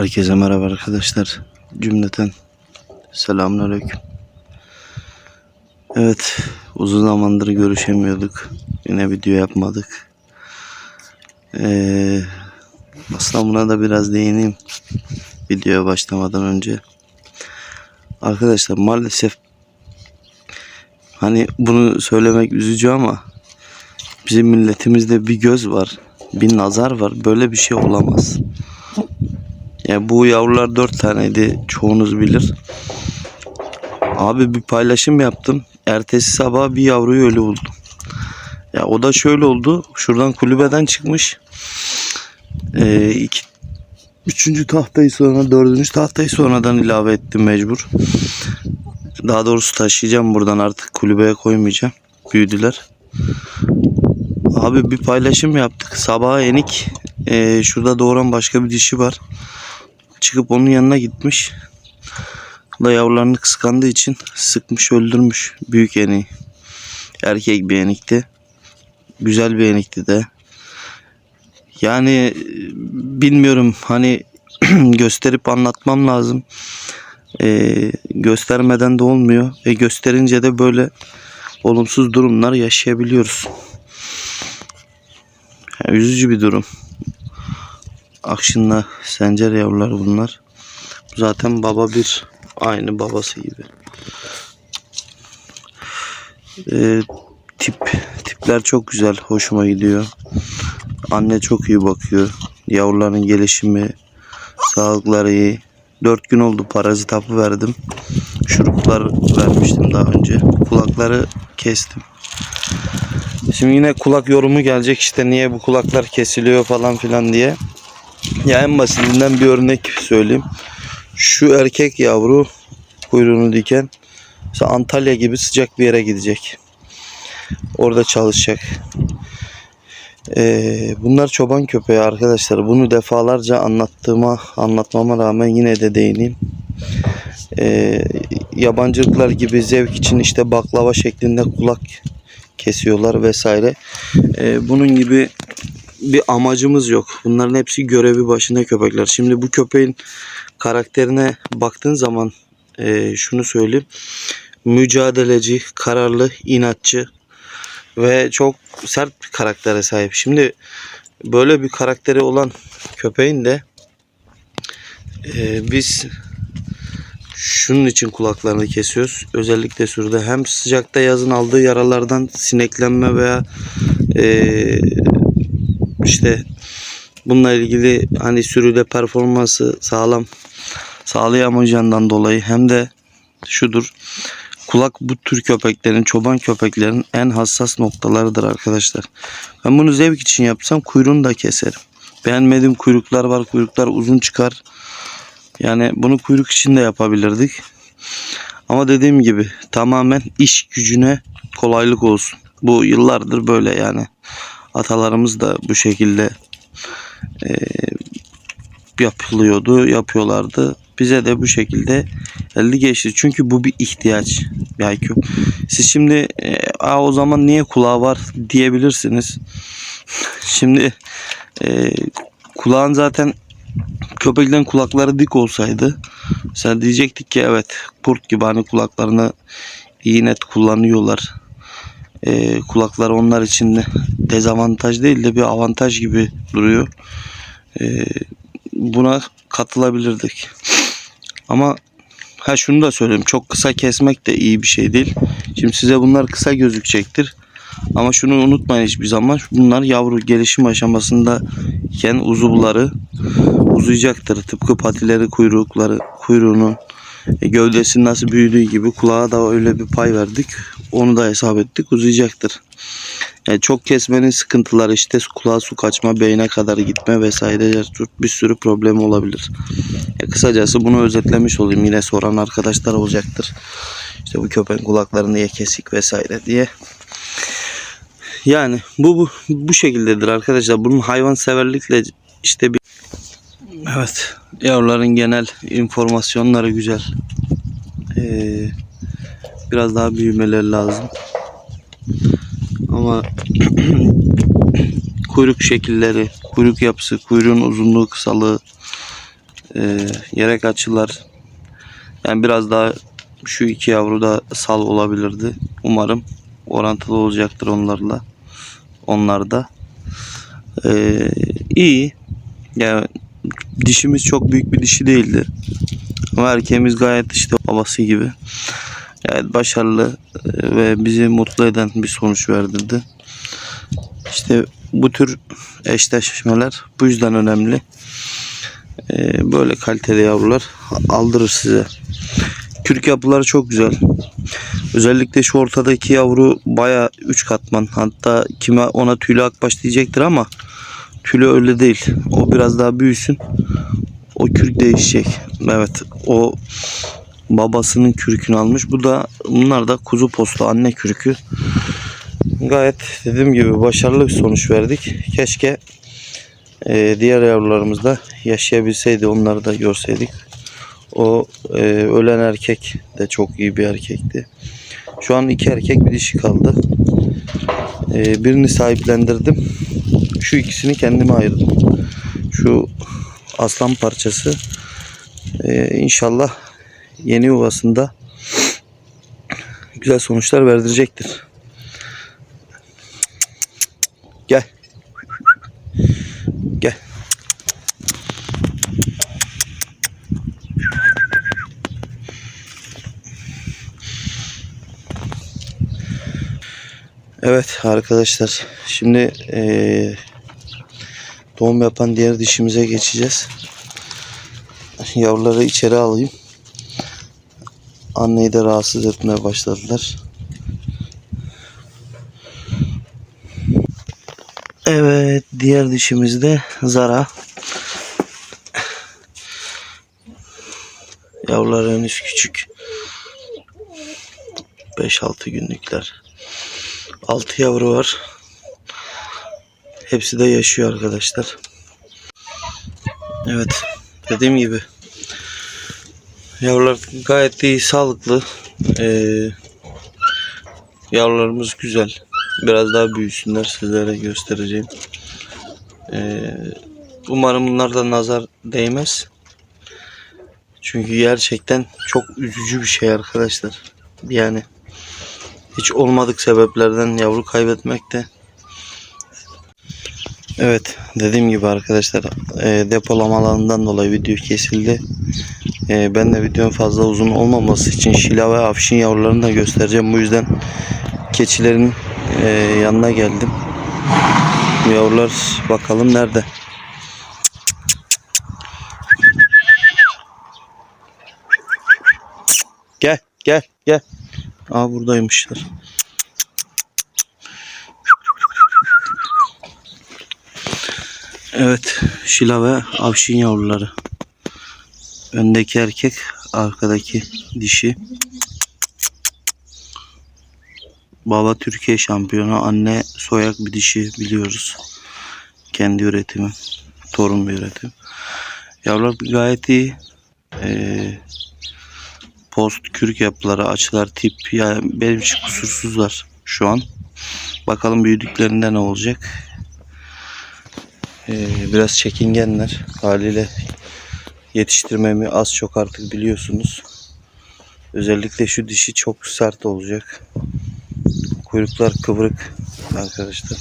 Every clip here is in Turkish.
Herkese merhaba arkadaşlar. Cümleten selamünaleyküm. Evet, uzun zamandır görüşemiyorduk. Yine video yapmadık. Ee, aslında buna da biraz değineyim. Videoya başlamadan önce. Arkadaşlar maalesef hani bunu söylemek üzücü ama bizim milletimizde bir göz var, bir nazar var. Böyle bir şey olamaz. Ya bu yavrular dört taneydi. Çoğunuz bilir. Abi bir paylaşım yaptım. Ertesi sabah bir yavruyu ölü buldum. Ya o da şöyle oldu. Şuradan kulübeden çıkmış. Ee, iki, üçüncü tahtayı sonra dördüncü tahtayı sonradan ilave ettim mecbur. Daha doğrusu taşıyacağım buradan artık kulübeye koymayacağım. Büyüdüler. Abi bir paylaşım yaptık. Sabaha enik. Ee, şurada doğuran başka bir dişi var çıkıp onun yanına gitmiş. Da yavrularını kıskandığı için sıkmış öldürmüş büyük eni. Erkek bir enikti. Güzel bir enikti de. Yani e, bilmiyorum hani gösterip anlatmam lazım. Ee, göstermeden de olmuyor. Ve gösterince de böyle olumsuz durumlar yaşayabiliyoruz. Yani üzücü bir durum. Akşin'la Sencer yavruları bunlar. Zaten baba bir aynı babası gibi. Ee, tip tipler çok güzel, hoşuma gidiyor. Anne çok iyi bakıyor. Yavruların gelişimi, sağlıkları iyi. 4 gün oldu parazit hapı verdim. Şuruplar vermiştim daha önce. Kulakları kestim. Şimdi yine kulak yorumu gelecek işte niye bu kulaklar kesiliyor falan filan diye. Ya en basitinden bir örnek söyleyeyim. Şu erkek yavru kuyruğunu diken Antalya gibi sıcak bir yere gidecek. Orada çalışacak. Ee, bunlar çoban köpeği arkadaşlar. Bunu defalarca anlattığıma anlatmama rağmen yine de değineyim. Ee, yabancılıklar gibi zevk için işte baklava şeklinde kulak kesiyorlar vesaire. Ee, bunun gibi bir amacımız yok. Bunların hepsi görevi başında köpekler. Şimdi bu köpeğin karakterine baktığın zaman e, şunu söyleyeyim. Mücadeleci, kararlı, inatçı ve çok sert bir karaktere sahip. Şimdi böyle bir karakteri olan köpeğin de e, biz şunun için kulaklarını kesiyoruz. Özellikle sürüde hem sıcakta yazın aldığı yaralardan sineklenme veya e, işte bununla ilgili hani sürüde performansı sağlam sağlayamayacağından dolayı hem de şudur kulak bu tür köpeklerin çoban köpeklerin en hassas noktalarıdır arkadaşlar. Ben bunu zevk için yapsam kuyruğunu da keserim. Beğenmediğim kuyruklar var kuyruklar uzun çıkar. Yani bunu kuyruk için de yapabilirdik. Ama dediğim gibi tamamen iş gücüne kolaylık olsun. Bu yıllardır böyle yani atalarımız da bu şekilde e, yapılıyordu, yapıyorlardı. Bize de bu şekilde elde geçti. Çünkü bu bir ihtiyaç. Yani siz şimdi e, Aa, o zaman niye kulağı var diyebilirsiniz. Şimdi e, kulağın zaten köpeklerin kulakları dik olsaydı sen diyecektik ki evet kurt gibi hani kulaklarını iyi net kullanıyorlar e, kulaklar onlar için de dezavantaj değil de bir avantaj gibi duruyor. E, buna katılabilirdik. Ama ha şunu da söyleyeyim. Çok kısa kesmek de iyi bir şey değil. Şimdi size bunlar kısa gözükecektir. Ama şunu unutmayın hiçbir zaman. Bunlar yavru gelişim aşamasında iken uzuvları uzayacaktır. Tıpkı patileri, kuyrukları, kuyruğunun gövdesinin nasıl büyüdüğü gibi kulağa da öyle bir pay verdik. Onu da hesap ettik. Uzayacaktır. Yani çok kesmenin sıkıntıları işte kulağa su kaçma, beyne kadar gitme vesaire bir sürü problem olabilir. Ya kısacası bunu özetlemiş olayım. Yine soran arkadaşlar olacaktır. İşte bu köpeğin kulakları niye kesik vesaire diye. Yani bu, bu bu şekildedir arkadaşlar. Bunun hayvan severlikle işte bir Evet. Yavruların genel informasyonları güzel. Ee, biraz daha büyümeleri lazım. Ama kuyruk şekilleri, kuyruk yapısı, kuyruğun uzunluğu, kısalığı e, gerek açılar. Yani biraz daha şu iki yavru da sal olabilirdi. Umarım orantılı olacaktır onlarla. Onlar da. E, iyi. Yani dişimiz çok büyük bir dişi değildi. Ama erkeğimiz gayet işte babası gibi. Gayet başarılı e, ve bizi mutlu eden bir sonuç verdirdi. İşte bu tür eşleşmeler bu yüzden önemli. Ee, böyle kaliteli yavrular aldırır size. Kürk yapıları çok güzel. Özellikle şu ortadaki yavru baya 3 katman. Hatta kime ona tüylü akbaş diyecektir ama tüylü öyle değil. O biraz daha büyüsün. O kürk değişecek. Evet o babasının kürkünü almış. Bu da bunlar da kuzu postu anne kürkü. Gayet dediğim gibi başarılı bir sonuç verdik. Keşke e, diğer yavrularımız da yaşayabilseydi onları da görseydik. O e, ölen erkek de çok iyi bir erkekti. Şu an iki erkek bir dişi kaldı. E, birini sahiplendirdim. Şu ikisini kendime ayırdım. Şu aslan parçası e, inşallah yeni yuvasında güzel sonuçlar verdirecektir. Gel. Gel. Evet arkadaşlar şimdi eee, doğum yapan diğer dişimize geçeceğiz. Yavruları içeri alayım. Anneyi de rahatsız etmeye başladılar. Evet, diğer dişimiz de Zara. Yavrular henüz küçük. 5-6 günlükler. 6 yavru var. Hepsi de yaşıyor arkadaşlar. Evet, dediğim gibi yavrular gayet iyi, sağlıklı. Ee, yavrularımız güzel. Biraz daha büyüsünler sizlere göstereceğim. Ee, umarım bunlardan nazar değmez. Çünkü gerçekten çok üzücü bir şey arkadaşlar. Yani hiç olmadık sebeplerden yavru kaybetmek de Evet dediğim gibi arkadaşlar e, depolama alanından dolayı video kesildi. E, ben de videonun fazla uzun olmaması için şila ve afşin yavrularını da göstereceğim. Bu yüzden keçilerin e, yanına geldim. Yavrular bakalım nerede. Gel gel gel. Aa buradaymışlar. Evet şila ve avşin yavruları. Öndeki erkek arkadaki dişi. Baba Türkiye şampiyonu, anne soyak bir dişi biliyoruz. Kendi üretimi, torun bir üretim. Yavrular gayet iyi. Ee, post, kürk yapıları, açılar, tip yani benim için kusursuzlar şu an. Bakalım büyüdüklerinde ne olacak. Ee, biraz çekingenler haliyle yetiştirmemi az çok artık biliyorsunuz. Özellikle şu dişi çok sert olacak. Kuyruklar kıvrık arkadaşlar.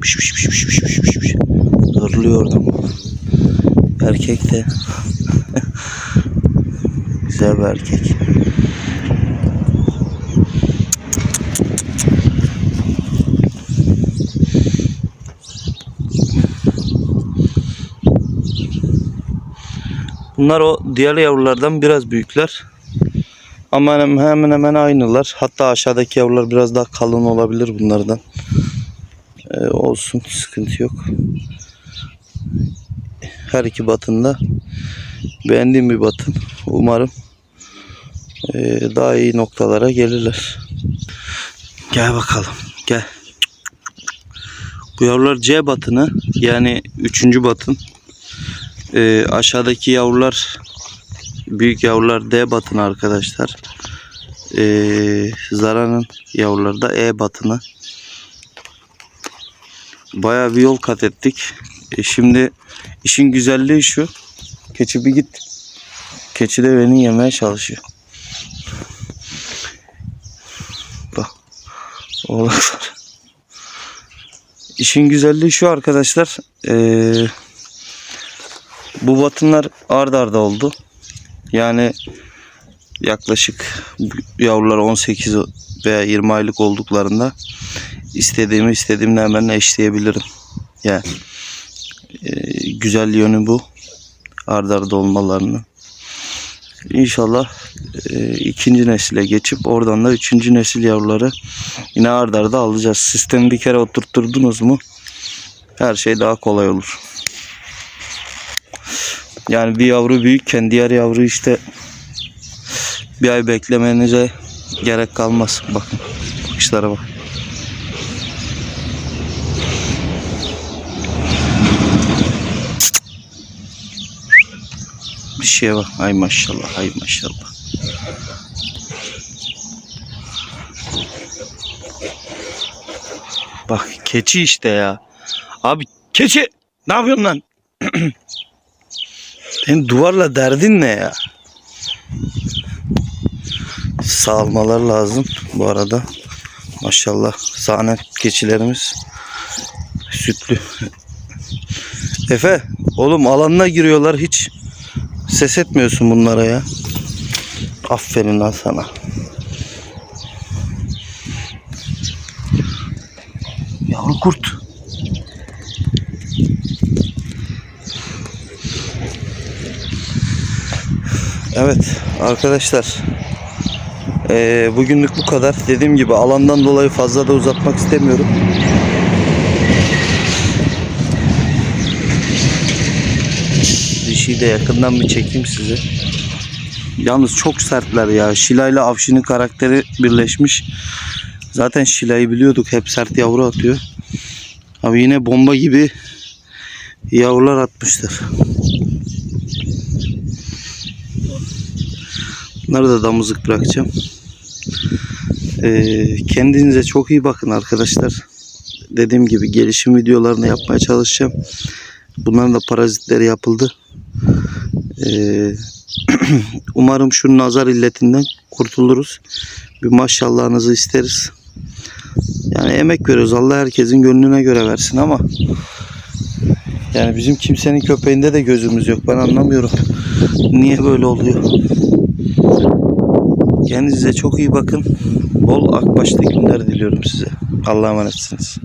Piş piş piş piş piş piş piş piş. Hırlıyordum. Erkek de güzel bir erkek. Bunlar o diğer yavrulardan biraz büyükler. Ama hemen hemen, aynılar. Hatta aşağıdaki yavrular biraz daha kalın olabilir bunlardan. Ee, olsun sıkıntı yok. Her iki batında beğendiğim bir batın. Umarım ee, daha iyi noktalara gelirler. Gel bakalım. Gel. Bu yavrular C batını yani üçüncü batın. Ee, aşağıdaki yavrular büyük yavrular D batını arkadaşlar. Ee, Zara'nın yavruları da E batını. bayağı bir yol kat ettik. E şimdi işin güzelliği şu. Keçi bir git. Keçi de beni yemeye çalışıyor. Bak. Oğlaklar. İşin güzelliği şu arkadaşlar. Ee, bu batınlar ard arda oldu. Yani yaklaşık yavrular 18 veya 20 aylık olduklarında istediğimi istediğimle hemen eşleyebilirim. Yani e, güzel yönü bu. Ard arda olmalarını. İnşallah e, ikinci nesile geçip oradan da üçüncü nesil yavruları yine ard arda alacağız. Sistemi bir kere oturtturdunuz mu her şey daha kolay olur. Yani bir yavru büyükken diğer yavru işte bir ay beklemenize gerek kalmaz. Bakın bakışlara bak. Bir şeye bak. Ay maşallah. Ay maşallah. Bak keçi işte ya. Abi keçi. Ne yapıyorsun lan? Senin duvarla derdin ne ya? Sağalmalar lazım bu arada. Maşallah sahne keçilerimiz sütlü. Efe oğlum alanına giriyorlar hiç ses etmiyorsun bunlara ya. Aferin lan sana. Yavru kurt. Evet arkadaşlar. Ee, bugünlük bu kadar. Dediğim gibi alandan dolayı fazla da uzatmak istemiyorum. Dişiyi de yakından bir çekeyim size. Yalnız çok sertler ya. Şila ile Avşin'in karakteri birleşmiş. Zaten Şila'yı biliyorduk. Hep sert yavru atıyor. Abi yine bomba gibi yavrular atmışlar. Bunları da damızlık bırakacağım. Ee, kendinize çok iyi bakın arkadaşlar. Dediğim gibi gelişim videolarını yapmaya çalışacağım. Bunların da parazitleri yapıldı. Ee, umarım şu nazar illetinden kurtuluruz. Bir maşallahınızı isteriz. Yani emek veriyoruz. Allah herkesin gönlüne göre versin ama yani bizim kimsenin köpeğinde de gözümüz yok. Ben anlamıyorum. Niye böyle oluyor? Kendinize çok iyi bakın. Bol akbaşlı günler diliyorum size. Allah'a emanetsiniz.